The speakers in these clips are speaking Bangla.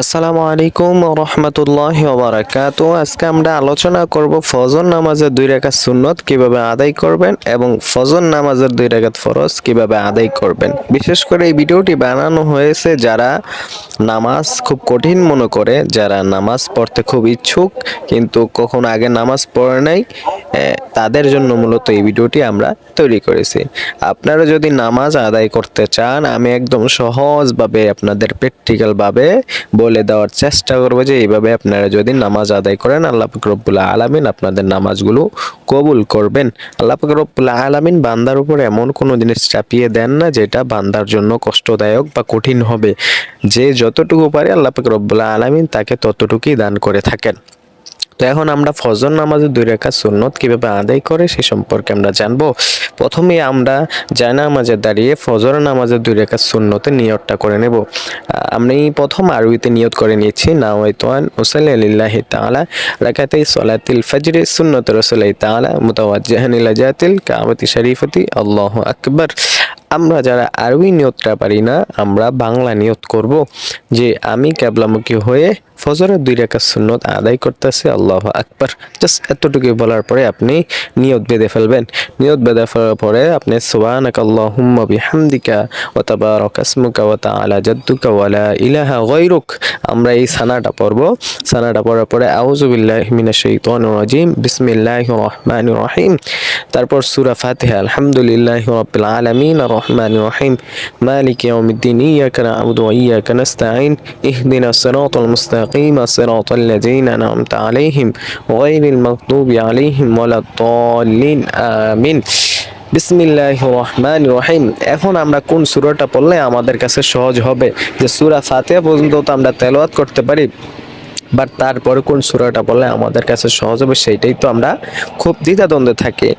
আসসালামু আলাইকুম রহমতুল্লাহ ওবরাকাত আজকে আমরা আলোচনা করব ফজর নামাজের দুই রেখাত সুন্নত কীভাবে আদায় করবেন এবং ফজর নামাজের দুই রেখাত ফরজ কীভাবে আদায় করবেন। বিশেষ করে এই ভিডিওটি বানানো হয়েছে যারা নামাজ খুব কঠিন মনে করে, যারা নামাজ পড়তে খুব ইচ্ছুক, কিন্তু কখনো আগে নামাজ পড়ে নাই তাদের জন্য মূলত এই ভিডিওটি আমরা তৈরি করেছি। আপনারা যদি নামাজ আদায় করতে চান, আমি একদম সহজভাবে আপনাদের প্র্যাকটিক্যাল ভাবে বলে দেওয়ার চেষ্টা করব যে এইভাবে আপনারা যদি নামাজ আদায় করেন, আল্লাহ ফকরবুল্লা আলমিন আপনাদের নামাজগুলো কবুল করবেন। আল্লাহ ফকরবুল্লা আলমিন বান্দার উপর এমন কোনো জিনিস চাপিয়ে দেন না যেটা বান্দার জন্য কষ্টদায়ক বা কঠিন হবে। যে যতটুকু পারে আল্লাহ ফকরবুল্লা আলামিন তাকে ততটুকুই দান করে থাকেন। তো এখন আমরা ফজর নামাজের দুই রেখা সুন্নত কীভাবে আদায় করে সে সম্পর্কে আমরা জানব। প্রথমে আমরা জায়নামাজে দাঁড়িয়ে ফজর নামাজের দুই রেখা সুন্নতে নিয়তটা করে নেব। আমি প্রথম আরবিতে নিয়ত করে নিয়েছি নাওয়াইতান ওসাল্লাহি তাআলা রাকাতাই সলাতিল ফজরে সুন্নত রাসূলাই তাআলা, মুতাওয়াজ্জিহান ইলা জাতিল শরীফতি, আল্লাহ আকবর। আমরা যারা আরবি নিয়তটা পারি না, আমরা বাংলা নিয়ত করব যে আমি ক্যাবলামুখী হয়ে ফজরের দুই রেখা সুন্নত আদায় করতেছে, আল্লাহ আকবার। জাস্ট এতটুকু বলার পরে আপনি নিয়ত বেঁধে ফেলবেন। নিয়ত বেঁধে ফেলার পরে আপনি সুবহানাক আল্লাহুম্মা বিহামদিকা ওয়া তাবারাক ইসমুকা ওয়া তাআলা জাদ্দুকা ওয়া লা ইলাহা গায়রুক। আমরা এই সানাটা পড়ব। সানাটা পড়ার পরে আউযু বিল্লাহি মিনাশ শাইতানির রাজিম। বিসমিল্লাহির রহমানির রহিম। তারপর সূরা ফাতিহা। আলহামদুলিল্লাহি রাব্বিল আলামিন। আর রহমানির রহিম। মালিক ইয়াউমিদ্দিন। ইয়াকা না'বুদু ওয়া ইয়াকা নাস্তাঈন। ইহদিনাস সিরাতাল মুস্তাকিম। সিরাতাল লাযীনা আন'আমতা আলাইহিম গায়রিল মাগদুবি আলাইহিম ওয়ালাদ-দাল্লিন আমিন বিসমিল্লাহ রহমান রহিম। এখন আমরা কোন সূরাটা পড়লে আমাদের কাছে সহজ হবে? যে সূরা ফাতিহা পর্যন্ত তো আমরা তেলাওয়াত করতে পারি, বাট তারপরে কোন সূরাটা পড়লে আমাদের কাছে সহজ হবে, সেইটাই তো আমরা খুব দ্বিধাদ্বন্দ্বে থাকি।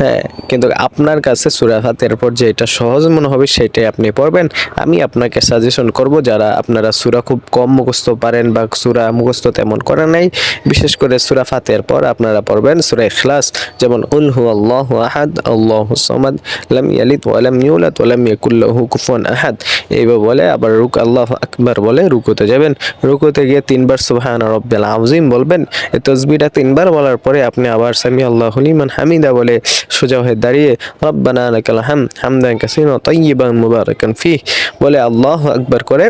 হ্যাঁ কিন্তু আপনার কাছে সূরা ফাতিহার পর যেটা সহজ মনে হবে, সেটাই আপনি পড়বেন। আমি আপনাকে সাজেশন করব, যারা আপনারা সুরা খুব কম মুখস্থ পারেন বা সুরা মুখস্থ তেমন করে নাই, বিশেষ করে সূরা ফাতিহার পর আপনারা পড়বেন সুরা ইখলাস, যেমন, উল হু আল্লাহু আহাদ, আল্লাহু সামাদ, লাম ইয়ালিদ ওয়া লাম ইউলাদ ওয়া লাম ইয়াকুল লাহু কুফুয়ান আহাদ। এইভাবে বলে, আবার রুক, আল্লাহু আকবার বলে রুকুতে যাবেন। রুকুতে গিয়ে তিনবার সুবহান রাব্বিল আযীম বলবেন। এই তাসবিহটা তিনবার বলার পরে আপনি আবার সামি আল্লাহু লিমান হামিদা বলে সোজা হয়ে দাঁড়িয়ে, রব্বানা লাকাল হাম হামদান কাসীরা তাইয়িবান মুবারাকান ফি বলে আল্লাহ আকবার করে,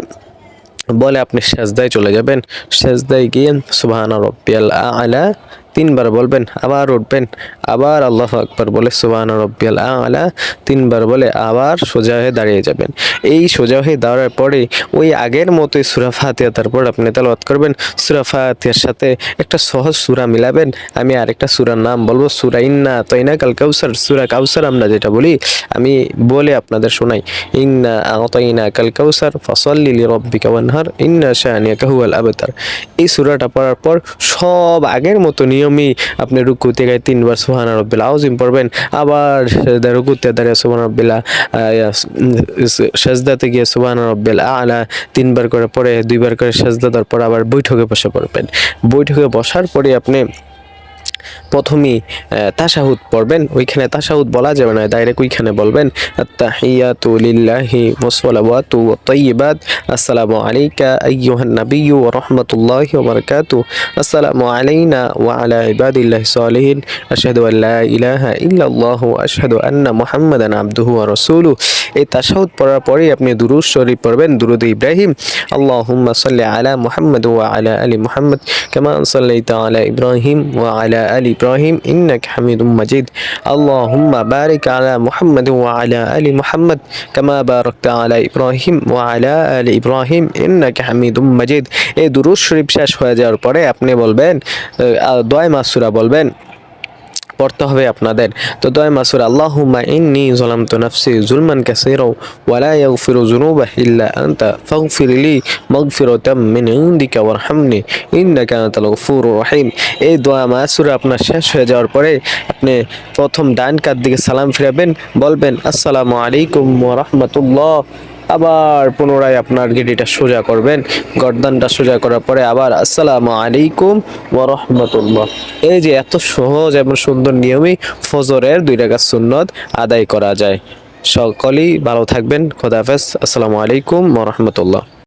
বলে আপনি সেজদায় চলে যাবেন। সেজদায় গিয়ে, সুবহান রব্বিয়াল আলা তিনবার বলবেন, আবার উঠবেন, আবার আল্লাহ আকবার বলে সুবহান রব্বিয়াল আলা, তিনবার বলে আবার সোজা হয়ে দাঁড়িয়ে যাবেন। এই সোজা হয়ে দাঁড়ার পরে ওই আগের মতোই সুরা ফাতিহা, তারপর আপনি তেলাওয়াত করবেন, সুরা ফাতিহার সাথে একটা সহজ সুরা মিলাবেন। আমি আরেকটা সুরার নাম বলব, সুরা ইন্না তৈনা কাল কাউসার, সুরা কাউসার আমরা যেটা বলি, আমি বলে আপনাদের শোনাই, ইন্না আতাইনা কাল কাউসার, ফসল্লি রব্বিকা ওয়ানহার, ইন্না শানিয়াকা হুয়াল আবতার। এই সুরাটা পড়ার পর সব আগের মতো নিয়মই আপনি রুকুতে গায়ে তিনবার সুবহান রব্বিল আউজিম পড়বেন। আবার রুকুতে দাঁড়িয়ে সুবহান রব্বিলা সাজদাতে গিয়ে সুবহান রব্বিল আলা তিনবার করে পরে দুইবার করে সাজদা দেওয়ার পর আবার বৈঠকে বসে পড়বেন। বৈঠকে বসার পরে আপনি প্রথমেই তাশাহুদ পড়বেন। ওইখানে তাশাহুদ বলা যাবে না ডাইরেক্ট ওইখানে বলবেন। আত্তাহিয়াতু লিল্লাহি ওয়াসসালাওয়াতু ওয়াত-তাইয়্যিবাত আসসালামু আলাইকা আইয়ুহান নাবিয়্যু ওয়া রাহমাতুল্লাহি ওয়া বারাকাতুহু। আসসালামু আলাইনা ওয়া আলা ইবাদিল্লাহি সালিহিন। আশহাদু আল লা ইলাহা ইল্লাল্লাহু ওয়া আশহাদু আন্না মুহাম্মাদান আবদুহু ওয়া রাসূলুহু। এই তাশাহুদ পড়ার পরে আপনি দুরূদ শরীফ পড়বেন, দুরূদ ইব্রাহিম। আল্লাহুম্মা সাল্লি আলা মুহাম্মাদ ওয়া আলা আলি মুহাম্মাদ। কামা সাল্লাইতা আলা ইব্রাহিম ওয়া আলা আলি إبراهيم إنك হামিদুম مجيد اللهم বারিক আলা محمد ওয়া আলা محمد كما باركت على আলা وعلى ওয়া আলা إنك حميد مجيد এই দুরূদ শরীফ শেষ হয়ে যাওয়ার পরে আপনি বলবেন দোয়া মাসুরা বলবেন পড়তে হবে আপনাদের। তো দয় মাসুর, আল্লাহুম্মা ইন্নি যালামতু নাফসি যুলমান কাসীরা ওয়া লা ইয়াগফিরু যুনুবা ইল্লা আনতা ফাগফির লি মাগফিরাতাম মিন ইনদিকা ওয়ারহামনি ইন্নাকা আনতাল গফুরুর রহিম। এই দোয়া মাসুর আপনার শেষ হয়ে যাওয়ার পরে আপনি প্রথম ডান কাত দিকে সালাম ফিরাবেন, বলবেন, আসসালামু আলাইকুম ওয়া রাহমাতুল্লাহ। আবার পুনরায় আপনার গেডিটা সোজা করবেন, গর্দানটা সোজা করার পরে আবার আসসালামু আলাইকুম ওরহমতুল্লাহ এই যে এত সহজ এবং সুন্দর নিয়মেই ফজরের দুই টাকা সুন্নত আদায় করা যায়। সকলেই ভালো থাকবেন খোদাফেজ আসসালামু আলাইকুম ওয়া রাহমাতুল্লাহ।